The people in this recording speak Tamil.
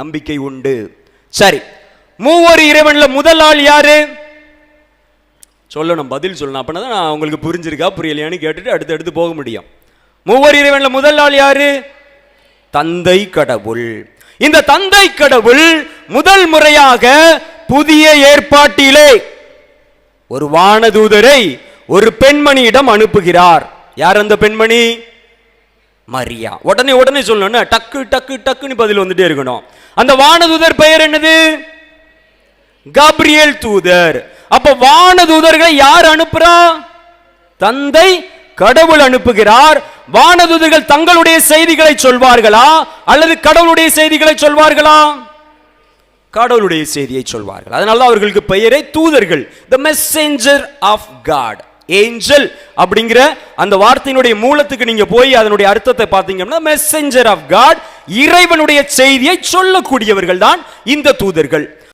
நம்பிக்கை உண்டு. சரி மூவர் இறைவன்ல முதல் ஆள் யாரு? சொல்லணும் பதில் சொல்லணும். அப்படின்னா தான் நான் உங்களுக்கு புரிஞ்சிருக்கா புரியலையான்னு கேட்டுட்டு அடுத்து அடுத்து போக முடியும். மூவர் இறைவன்ல முதல் ஆள் யாரு? தந்தை கடவுள். இந்த தந்தை கடவுள் முதல் முறையாக புதிய ஏற்பாட்டிலே ஒரு வானதூதரை ஒரு பெண்மணியிடம் அனுப்புகிறார். யார் அந்த பெண்மணி? மரியா. உடனே உடனே சொல்லணும் டக்கு டக்கு டக்குன்னு பதில் வந்துட்டே இருக்கணும். அந்த வானதூதர் பெயர் என்னது? கப்ரியல் தூதர். அப்ப வானதூதர்களை யார் அனுப்புறா? தந்தை கடவுள் அனுப்புகிறார். வானதூதர்கள் தங்களுடைய செய்திகளை சொல்வார்களா? அல்லது கடவுளுடைய செய்திகளை சொல்வார்களா? கடவுளுடைய செய்தியை சொல்வார்கள். அதனால அவர்களுக்கு பெயரே தூதர்கள். The messenger of God angel அப்படிங்கிற அந்த வார்த்தையினுடைய மூலத்துக்கு நீங்க போய் அதனுடைய அர்த்தத்தை பார்த்தீங்கன்னா மெசேஞ்சர் ஆஃப் காட் இறைவனுடைய செய்தியை சொல்லக்கூடியவர்கள் தான் இந்த தூதர்கள்.